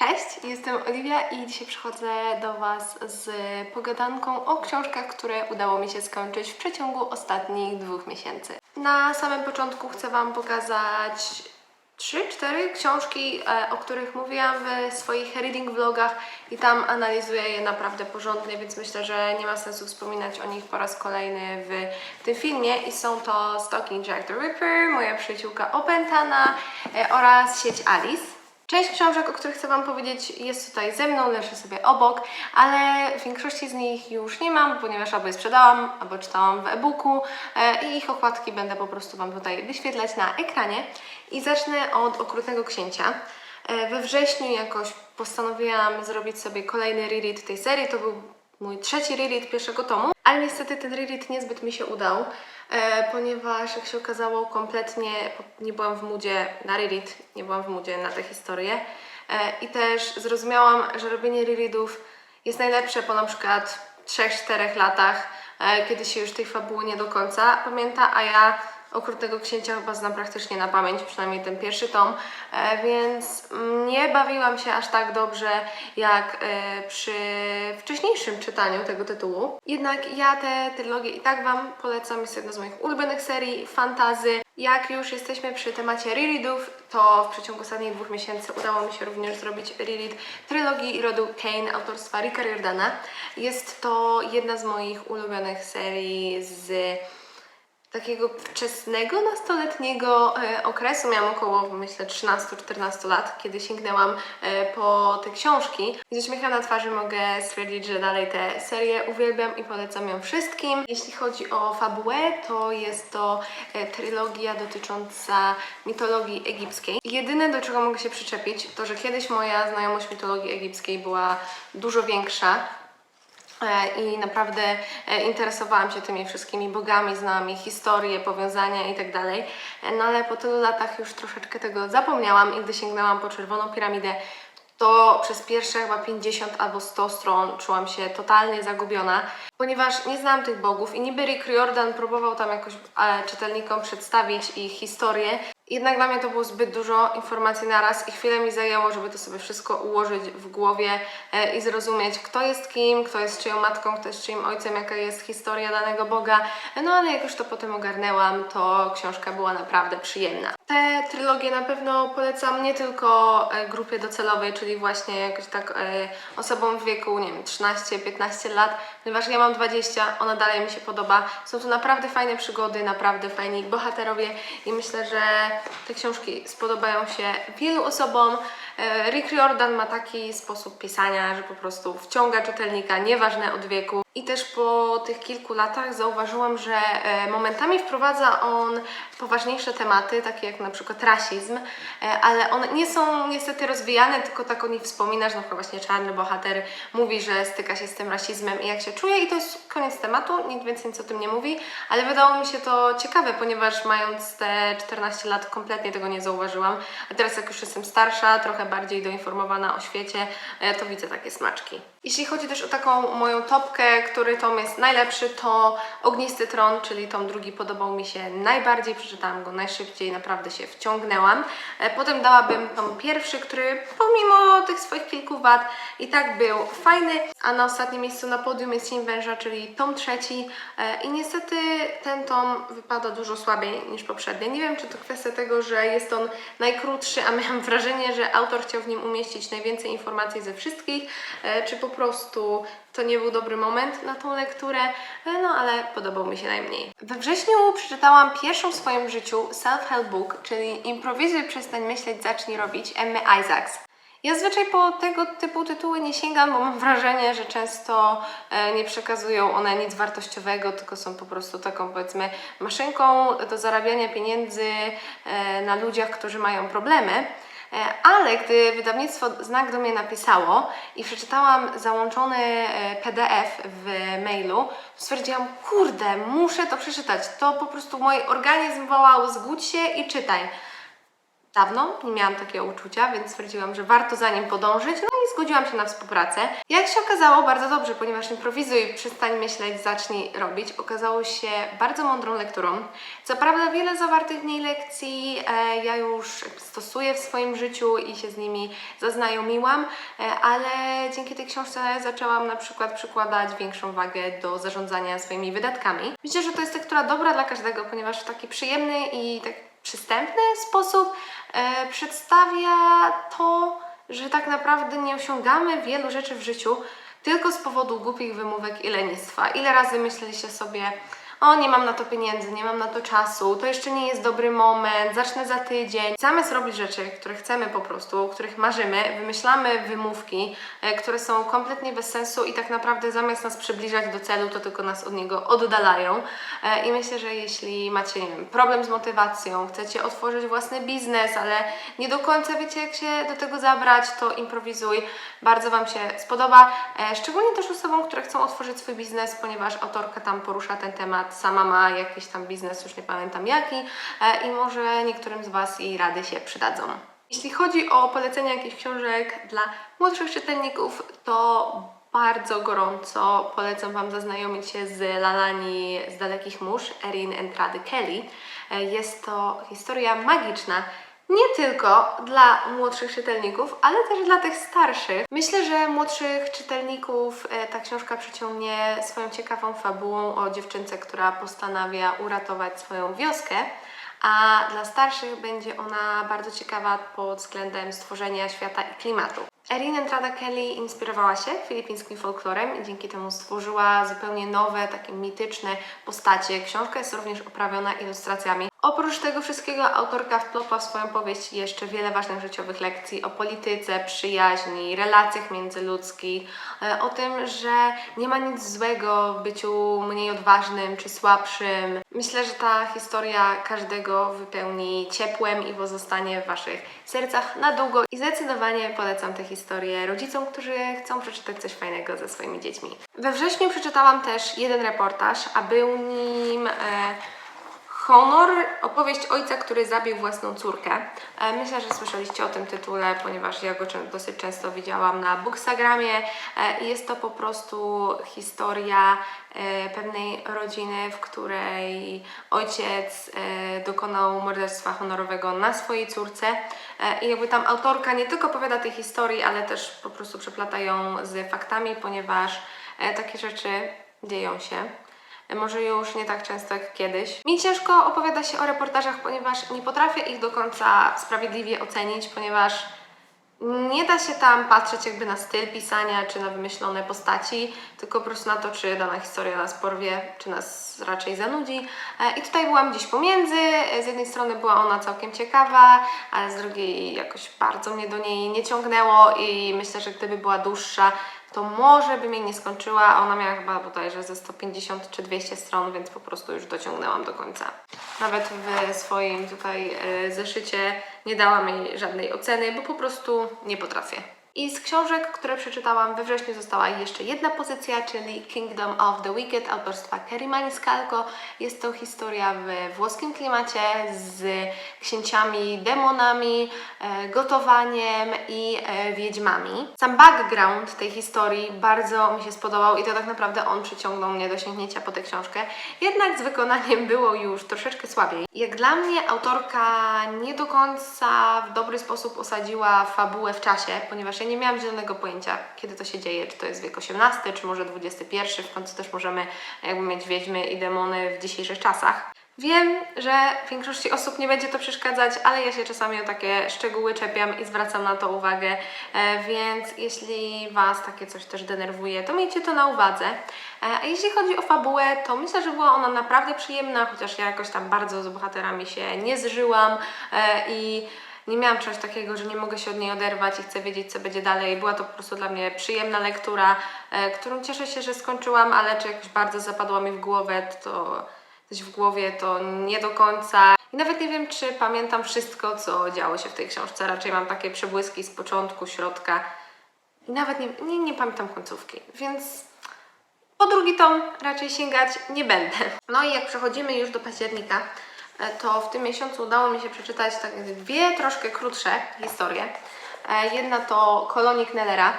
Cześć, jestem Oliwia i dzisiaj przychodzę do Was z pogadanką o książkach, które udało mi się skończyć w przeciągu ostatnich dwóch miesięcy. Na samym początku chcę Wam pokazać trzy, cztery książki, e, o których mówiłam w swoich reading vlogach i tam analizuję je naprawdę porządnie, więc myślę, że nie ma sensu wspominać o nich po raz kolejny w tym filmie i są to Stalking Jack the Ripper, moja przyjaciółka Opętana e, oraz sieć Alice. Część książek, o których chcę Wam powiedzieć, jest tutaj ze mną, leży sobie obok, ale większości z nich już nie mam, ponieważ albo je sprzedałam, albo czytałam w e-booku e, i ich okładki będę po prostu Wam tutaj wyświetlać na ekranie. I zacznę od Okrutnego Księcia. E, We wrześniu jakoś postanowiłam zrobić sobie kolejny reread tej serii. To był mój trzeci reread pierwszego tomu, ale niestety ten reread niezbyt mi się udał, e, ponieważ jak się okazało kompletnie nie byłam w moodzie na reread, nie byłam w moodzie na tę historię. E, i też zrozumiałam, że robienie rereadów jest najlepsze po na przykład 3-4 latach, e, kiedy się już tej fabuły nie do końca pamięta, a ja Okrutnego Księcia chyba znam praktycznie na pamięć, przynajmniej ten pierwszy tom, e, więc nie bawiłam się aż tak dobrze jak e, przy wcześniejszym czytaniu tego tytułu. Jednak ja tę trylogię i tak Wam polecam, jest jedna z moich ulubionych serii fantazy. Jak już jesteśmy przy temacie rereadów, to w przeciągu ostatnich dwóch miesięcy udało mi się również zrobić reread trylogii rodu Kane autorstwa Ricka Riordana. Jest to jedna z moich ulubionych serii z takiego wczesnego nastoletniego e, okresu. Miałam około, myślę, 13-14 lat, kiedy sięgnęłam e, po te książki. Z uśmiechem na twarzy mogę stwierdzić, że dalej tę serię uwielbiam i polecam ją wszystkim. Jeśli chodzi o fabułę, to jest to e, trylogia dotycząca mitologii egipskiej. Jedyne, do czego mogę się przyczepić, to że kiedyś moja znajomość mitologii egipskiej była dużo większa. E, i naprawdę e, interesowałam się tymi wszystkimi bogami, znałam ich historię, powiązania i tak. E, No ale po tylu latach już troszeczkę tego zapomniałam i gdy sięgnęłam po Czerwoną Piramidę, to przez pierwsze chyba 50 albo 100 stron czułam się totalnie zagubiona, ponieważ nie znałam tych bogów i niby Rick Riordan próbował tam jakoś czytelnikom przedstawić ich historię, jednak dla mnie to było zbyt dużo informacji naraz i chwilę mi zajęło, żeby to sobie wszystko ułożyć w głowie e, i zrozumieć, kto jest kim, kto jest czyją matką, kto jest czyim ojcem, jaka jest historia danego Boga. No ale jak już to potem ogarnęłam, to książka była naprawdę przyjemna. Tę trylogię na pewno polecam nie tylko e, grupie docelowej, czyli właśnie jakoś tak e, osobom w wieku, nie wiem, 13-15 lat, ponieważ ja mam 20, ona dalej mi się podoba. Są to naprawdę fajne przygody, naprawdę fajni bohaterowie i myślę, że te książki spodobają się wielu osobom. E, Rick Riordan ma taki sposób pisania, że po prostu wciąga czytelnika, nieważne od wieku. I też po tych kilku latach zauważyłam, że e, momentami wprowadza on poważniejsze tematy, takie jak na przykład rasizm, e, ale one nie są niestety rozwijane, tylko tak o nich wspominasz, na przykład właśnie czarny bohater mówi, że styka się z tym rasizmem i jak się czuje i to jest koniec tematu, nikt więcej nic o tym nie mówi, ale wydało mi się to ciekawe, ponieważ mając te 14 lat kompletnie tego nie zauważyłam, a teraz jak już jestem starsza, trochę bardziej doinformowana o świecie, e, to widzę takie smaczki. Jeśli chodzi też o taką moją topkę, który tom jest najlepszy, to Ognisty Tron, czyli tom drugi podobał mi się najbardziej, przeczytałam go najszybciej, naprawdę się wciągnęłam. E, Potem dałabym tom pierwszy, który pomimo tych swoich kilku wad i tak był fajny, a na ostatnim miejscu na podium jest Cień Węża, czyli tom trzeci E, i niestety ten tom wypada dużo słabiej niż poprzednie. Nie wiem, czy to kwestia tego, że jest on najkrótszy, a miałam wrażenie, że autor chciał w nim umieścić najwięcej informacji ze wszystkich, e, czy po prostu to nie był dobry moment na tą lekturę, no ale podobał mi się najmniej. We wrześniu przeczytałam pierwszą w swoim życiu self-help book, czyli Improwizuj, przestań myśleć, zacznij robić Emmy Isaacs. Ja zwyczaj po tego typu tytuły nie sięgam, bo mam wrażenie, że często e, nie przekazują one nic wartościowego, tylko są po prostu taką powiedzmy maszynką do zarabiania pieniędzy e, na ludziach, którzy mają problemy. E, Ale gdy wydawnictwo Znak do mnie napisało i przeczytałam załączony e, PDF w mailu, stwierdziłam, kurde, muszę to przeczytać. To po prostu mój organizm wołał, zgódź się i czytaj. Dawno nie miałam takiego uczucia, więc stwierdziłam, że warto za nim podążyć. No zgodziłam się na współpracę. Jak się okazało, bardzo dobrze, ponieważ improwizuj, przestań myśleć, zacznij robić. Okazało się bardzo mądrą lekturą. Co prawda wiele zawartych w niej lekcji e, ja już stosuję w swoim życiu i się z nimi zaznajomiłam, e, ale dzięki tej książce zaczęłam na przykład przykładać większą wagę do zarządzania swoimi wydatkami. Myślę, że to jest lektura dobra dla każdego, ponieważ w taki przyjemny i tak przystępny sposób e, przedstawia to, że tak naprawdę nie osiągamy wielu rzeczy w życiu tylko z powodu głupich wymówek i lenistwa. Ile razy myśleliście sobie, o nie mam na to pieniędzy, nie mam na to czasu, to jeszcze nie jest dobry moment, zacznę za tydzień. Zamiast robić rzeczy, które chcemy po prostu, o których marzymy, wymyślamy wymówki, e, które są kompletnie bez sensu i tak naprawdę zamiast nas przybliżać do celu, to tylko nas od niego oddalają. E, I myślę, że jeśli macie, nie wiem, problem z motywacją, chcecie otworzyć własny biznes, ale nie do końca wiecie, jak się do tego zabrać, to improwizuj. Bardzo Wam się spodoba. E, Szczególnie też osobom, które chcą otworzyć swój biznes, ponieważ autorka tam porusza ten temat. Sama ma jakiś tam biznes, już nie pamiętam jaki, e, i może niektórym z Was jej rady się przydadzą. Jeśli chodzi o polecenia jakichś książek dla młodszych czytelników, to bardzo gorąco polecam Wam zaznajomić się z Lalani z Dalekich Mórz, Erin Entrady Kelly. E, Jest to historia magiczna, nie tylko dla młodszych czytelników, ale też dla tych starszych. Myślę, że młodszych czytelników e, ta książka przyciągnie swoją ciekawą fabułą o dziewczynce, która postanawia uratować swoją wioskę, a dla starszych będzie ona bardzo ciekawa pod względem stworzenia świata i klimatu. Erin Entrada Kelly inspirowała się filipińskim folklorem i dzięki temu stworzyła zupełnie nowe, takie mityczne postacie. Książka jest również oprawiona ilustracjami. Oprócz tego wszystkiego autorka wplotła w swoją powieść jeszcze wiele ważnych życiowych lekcji o polityce, przyjaźni, relacjach międzyludzkich, e, o tym, że nie ma nic złego w byciu mniej odważnym czy słabszym. Myślę, że ta historia każdego wypełni ciepłem i pozostanie w Waszych sercach na długo i zdecydowanie polecam tę historię rodzicom, którzy chcą przeczytać coś fajnego ze swoimi dziećmi. We wrześniu przeczytałam też jeden reportaż, a był nim... E, Honor, opowieść ojca, który zabił własną córkę. E, Myślę, że słyszeliście o tym tytule, ponieważ ja go dosyć często widziałam na Bookstagramie. E, Jest to po prostu historia e, pewnej rodziny, w której ojciec dokonał morderstwa honorowego na swojej córce. I jakby tam autorka nie tylko opowiada tej historii, ale też po prostu przeplata ją z faktami, ponieważ takie rzeczy dzieją się. Może już nie tak często jak kiedyś. Mi ciężko opowiada się o reportażach, ponieważ nie potrafię ich do końca sprawiedliwie ocenić, ponieważ nie da się tam patrzeć jakby na styl pisania, czy na wymyślone postaci, tylko po prostu na to, czy dana historia nas porwie, czy nas raczej zanudzi. E, I tutaj byłam gdzieś pomiędzy. Z jednej strony była ona całkiem ciekawa, ale z drugiej jakoś bardzo mnie do niej nie ciągnęło i myślę, że gdyby była dłuższa, to może bym jej nie skończyła, ona miała chyba bodajże ze 150 czy 200 stron, więc po prostu już dociągnęłam do końca. Nawet w swoim tutaj e, zeszycie nie dałam jej żadnej oceny, bo po prostu nie potrafię. I z książek, które przeczytałam we wrześniu została jeszcze jedna pozycja, czyli Kingdom of the Wicked autorstwa Kerry Maniscalco. Jest to historia w włoskim klimacie z księciami, demonami, e, gotowaniem i e, wiedźmami. Sam background tej historii bardzo mi się spodobał i to tak naprawdę on przyciągnął mnie do sięgnięcia po tę książkę. Jednak z wykonaniem było już troszeczkę słabiej. Jak dla mnie autorka nie do końca w dobry sposób osadziła fabułę w czasie, ponieważ nie miałam zielonego pojęcia, kiedy to się dzieje, czy to jest wiek XVIII, czy może XXI, w końcu też możemy jakby mieć wiedźmy i demony w dzisiejszych czasach. Wiem, że większości osób nie będzie to przeszkadzać, ale ja się czasami o takie szczegóły czepiam i zwracam na to uwagę, e, więc jeśli Was takie coś też denerwuje, to miejcie to na uwadze. E, A jeśli chodzi o fabułę, to myślę, że była ona naprawdę przyjemna, chociaż ja jakoś tam bardzo z bohaterami się nie zżyłam e, i nie miałam czegoś takiego, że nie mogę się od niej oderwać i chcę wiedzieć, co będzie dalej. Była to po prostu dla mnie przyjemna lektura, e, którą cieszę się, że skończyłam, ale czy jakoś bardzo zapadła mi w głowę, to coś w głowie to nie do końca. I nawet nie wiem, czy pamiętam wszystko, co działo się w tej książce. Raczej mam takie przebłyski z początku, środka i nawet nie, nie, nie pamiętam końcówki, więc po drugi tom raczej sięgać nie będę. No i jak przechodzimy już do października, to w tym miesiącu udało mi się przeczytać tak dwie troszkę krótsze historie. E, Jedna to Kolonik Nellera.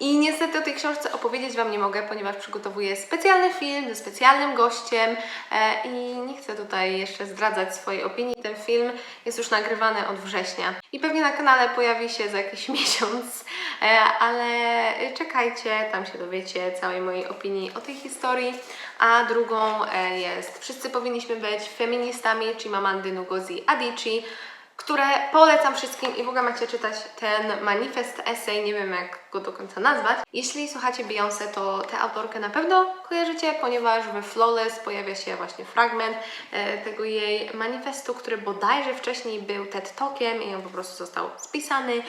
I niestety o tej książce opowiedzieć Wam nie mogę, ponieważ przygotowuję specjalny film ze specjalnym gościem e, i nie chcę tutaj jeszcze zdradzać swojej opinii. Ten film jest już nagrywany od września i pewnie na kanale pojawi się za jakiś miesiąc, e, ale czekajcie, tam się dowiecie całej mojej opinii o tej historii. A drugą e, jest Wszyscy powinniśmy być feministami Chimamandy Ngozi Adichie które polecam wszystkim i w ogóle macie czytać ten manifest, essay, nie wiem jak go do końca nazwać. Jeśli słuchacie Beyoncé, to tę autorkę na pewno kojarzycie, ponieważ we Flawless pojawia się właśnie fragment e, tego jej manifestu, który bodajże wcześniej był TED Talkiem i on po prostu został spisany.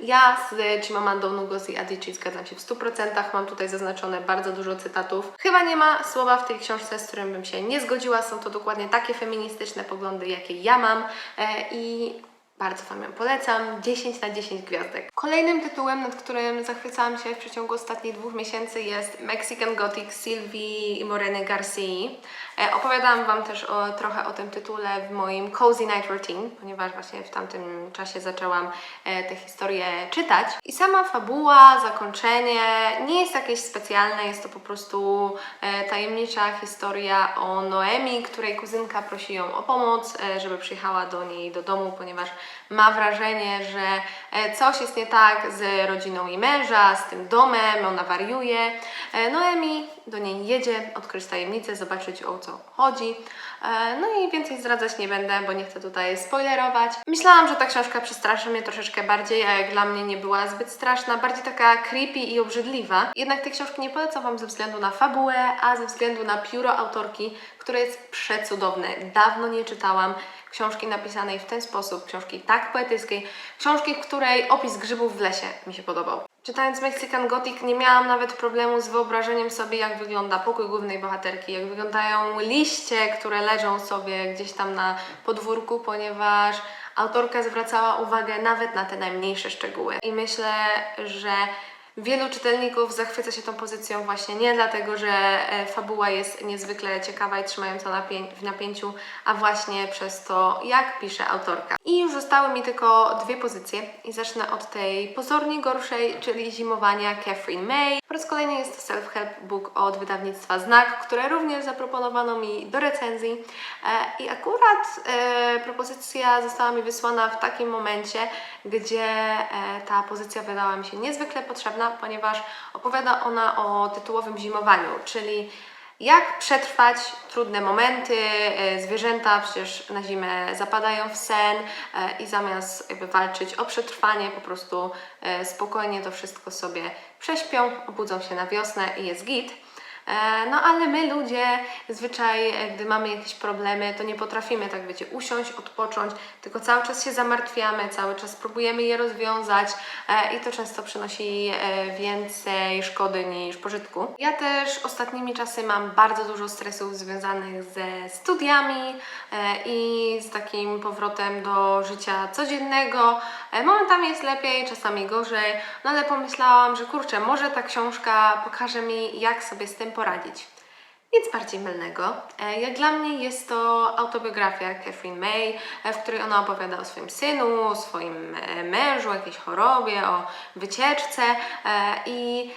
Ja z Chimamandą Ngozi Adichie zgadzam się w 100%, mam tutaj zaznaczone bardzo dużo cytatów. Chyba nie ma słowa w tej książce, z którym bym się nie zgodziła, są to dokładnie takie feministyczne poglądy, jakie ja mam. E, i bardzo Wam ją polecam. 10 na 10 gwiazdek. Kolejnym tytułem, nad którym zachwycałam się w przeciągu ostatnich dwóch miesięcy jest Mexican Gothic Sylwii Moreny Garcii. E, opowiadałam Wam też o, trochę o tym tytule w moim Cozy Night Routine, ponieważ właśnie w tamtym czasie zaczęłam e, tę historię czytać. I sama fabuła, zakończenie nie jest jakieś specjalne, jest to po prostu e, tajemnicza historia o Noemi, której kuzynka prosi ją o pomoc, żeby przyjechała do niej do domu, ponieważ ma wrażenie, że e, coś jest nie tak z rodziną jej męża, z tym domem, ona wariuje. E, Noemi do niej jedzie, odkryć tajemnicę, zobaczyć o co chodzi. E, No i więcej zdradzać nie będę, bo nie chcę tutaj spoilerować. Myślałam, że ta książka przestraszy mnie troszeczkę bardziej, a jak dla mnie nie była zbyt straszna, bardziej taka creepy i obrzydliwa. Jednak tej książki nie polecam Wam ze względu na fabułę, a ze względu na pióro autorki, które jest przecudowne. Dawno nie czytałam książki napisanej w ten sposób, książki tak poetyckiej, książki, w której opis grzybów w lesie mi się podobał. Czytając Mexican Gothic nie miałam nawet problemu z wyobrażeniem sobie, jak wygląda pokój głównej bohaterki, jak wyglądają liście, które leżą sobie gdzieś tam na podwórku, ponieważ autorka zwracała uwagę nawet na te najmniejsze szczegóły. I myślę, że Wielu czytelników zachwyca się tą pozycją właśnie nie dlatego, że e, fabuła jest niezwykle ciekawa i trzymająca w napięciu, a właśnie przez to, jak pisze autorka. I już zostały mi tylko dwie pozycje i zacznę od tej pozornie gorszej, czyli Zimowania Catherine May. Po raz kolejny jest to self-help book od wydawnictwa Znak, które również zaproponowano mi do recenzji E, i akurat e, propozycja została mi wysłana w takim momencie, gdzie ta pozycja wydała mi się niezwykle potrzebna, ponieważ opowiada ona o tytułowym zimowaniu, czyli jak przetrwać trudne momenty. E, Zwierzęta przecież na zimę zapadają w sen e, i zamiast jakby walczyć o przetrwanie, po prostu e, spokojnie to wszystko sobie prześpią, obudzą się na wiosnę i jest git. E, No ale my ludzie, zwyczaj, e, gdy mamy jakieś problemy, to nie potrafimy tak, wiecie, usiąść, odpocząć, tylko cały czas się zamartwiamy, cały czas próbujemy je rozwiązać e, i to często przynosi więcej szkody niż pożytku. Ja też ostatnimi czasy mam bardzo dużo stresów związanych ze studiami i z takim powrotem do życia codziennego. E, Momentami jest lepiej, czasami gorzej, no ale pomyślałam, że kurczę, może ta książka pokaże mi, jak sobie z tym poradzić. Nic bardziej mylnego. E, Jak dla mnie jest to autobiografia Catherine May, e, w której ona opowiada o swoim synu, o swoim mężu, o jakiejś chorobie, o wycieczce i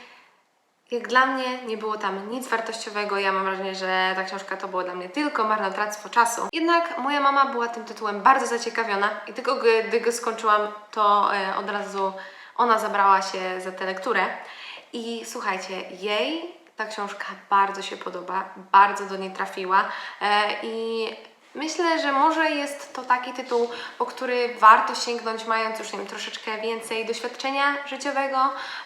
jak dla mnie nie było tam nic wartościowego. Ja mam wrażenie, że ta książka to było dla mnie tylko marnotrawstwo czasu. Jednak moja mama była tym tytułem bardzo zaciekawiona i tylko gdy, go skończyłam, to e, od razu ona zabrała się za tę lekturę. I słuchajcie, jej ta książka bardzo się podoba, bardzo do niej trafiła e, i myślę, że może jest to taki tytuł, po który warto sięgnąć, mając już nie wiem, troszeczkę więcej doświadczenia życiowego,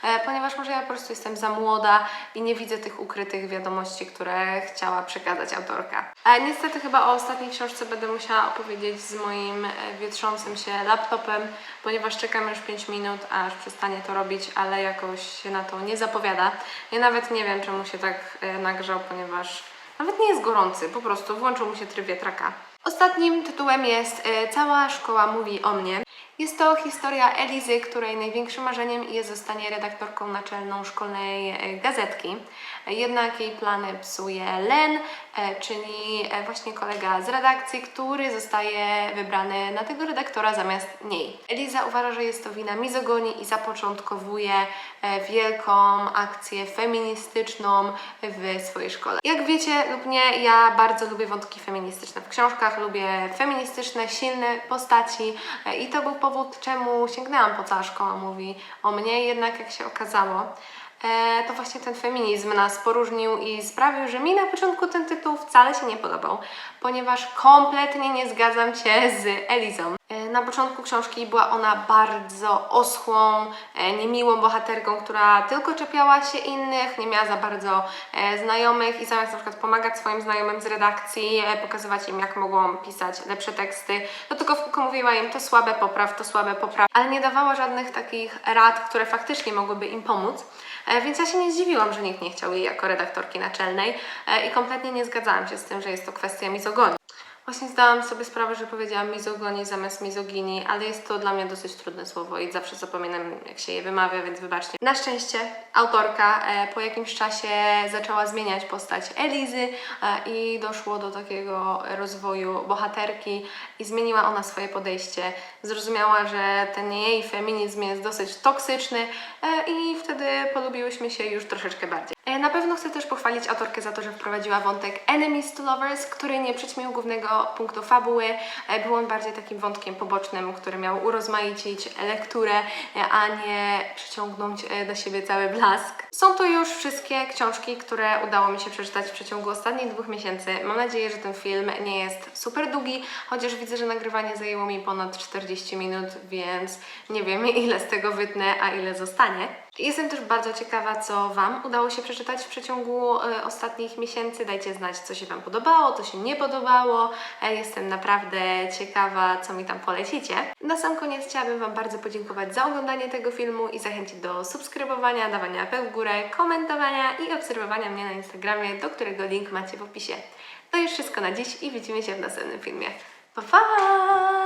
e, ponieważ może ja po prostu jestem za młoda i nie widzę tych ukrytych wiadomości, które chciała przekazać autorka. E, niestety chyba o ostatniej książce będę musiała opowiedzieć z moim e, wietrzącym się laptopem, ponieważ czekam już 5 minut, aż przestanie to robić, ale jakoś się na to nie zapowiada. Ja nawet nie wiem, czemu się tak nagrzał, ponieważ nawet nie jest gorący, po prostu włączył mu się tryb wiatraka. Ostatnim tytułem jest e, Cała szkoła mówi o mnie. Jest to historia Elizy, której największym marzeniem jest zostanie redaktorką naczelną szkolnej e, gazetki. Jednak jej plany psuje Len, e, czyli e, właśnie kolega z redakcji, który zostaje wybrany na tego redaktora zamiast niej. Eliza uważa, że jest to wina mizogonii i zapoczątkowuje wielką akcję feministyczną w swojej szkole. Jak wiecie lub nie, ja bardzo lubię wątki feministyczne w książkach, lubię feministyczne, silne postaci i to był czemu sięgnęłam po cała mówi o mnie, jednak jak się okazało, e, to właśnie ten feminizm nas poróżnił i sprawił, że mi na początku ten tytuł wcale się nie podobał, ponieważ kompletnie nie zgadzam się z Elizą. E, Na początku książki była ona bardzo oschłą, e, niemiłą bohaterką, która tylko czepiała się innych, nie miała za bardzo e, znajomych i zamiast na przykład pomagać swoim znajomym z redakcji, pokazywać im jak mogą pisać lepsze teksty, to tylko, tylko mówiła im to słabe popraw, to słabe popraw, ale nie dawała żadnych takich rad, które faktycznie mogłyby im pomóc. Więc ja się nie zdziwiłam, że nikt nie chciał jej jako redaktorki naczelnej i kompletnie nie zgadzałam się z tym, że jest to kwestia mizogonii. Właśnie zdałam sobie sprawę, że powiedziałam mizogonii zamiast mizoginii, ale jest to dla mnie dosyć trudne słowo i zawsze zapominam, jak się je wymawia, więc wybaczcie. Na szczęście autorka e, po jakimś czasie zaczęła zmieniać postać Elizy e, i doszło do takiego rozwoju bohaterki i zmieniła ona swoje podejście. Zrozumiała, że ten jej feminizm jest dosyć toksyczny e, i wtedy polubiłyśmy się już troszeczkę bardziej. E, Na pewno chcę też pochwalić autorkę za to, że wprowadziła wątek enemies to lovers, który nie przyćmił głównego punktu fabuły. E, Był on bardziej takim wątkiem pobocznym, który miał urozmaicić lekturę, e, a nie przyciągnąć do siebie cały blask. Są to już wszystkie książki, które udało mi się przeczytać w przeciągu ostatnich dwóch miesięcy. Mam nadzieję, że ten film nie jest super długi, chociaż widzę, że nagrywanie zajęło mi ponad 40 minut, więc nie wiem ile z tego wytnę, a ile zostanie. Jestem też bardzo ciekawa, co Wam udało się przeczytać w przeciągu e, ostatnich miesięcy. Dajcie znać, co się Wam podobało, co się nie podobało. E, jestem naprawdę ciekawa, co mi tam polecicie. Na sam koniec chciałabym Wam bardzo podziękować za oglądanie tego filmu i zachęcić do subskrybowania, dawania łapek w górę, komentowania i obserwowania mnie na Instagramie, do którego link macie w opisie. To już wszystko na dziś i widzimy się w następnym filmie. Pa, pa!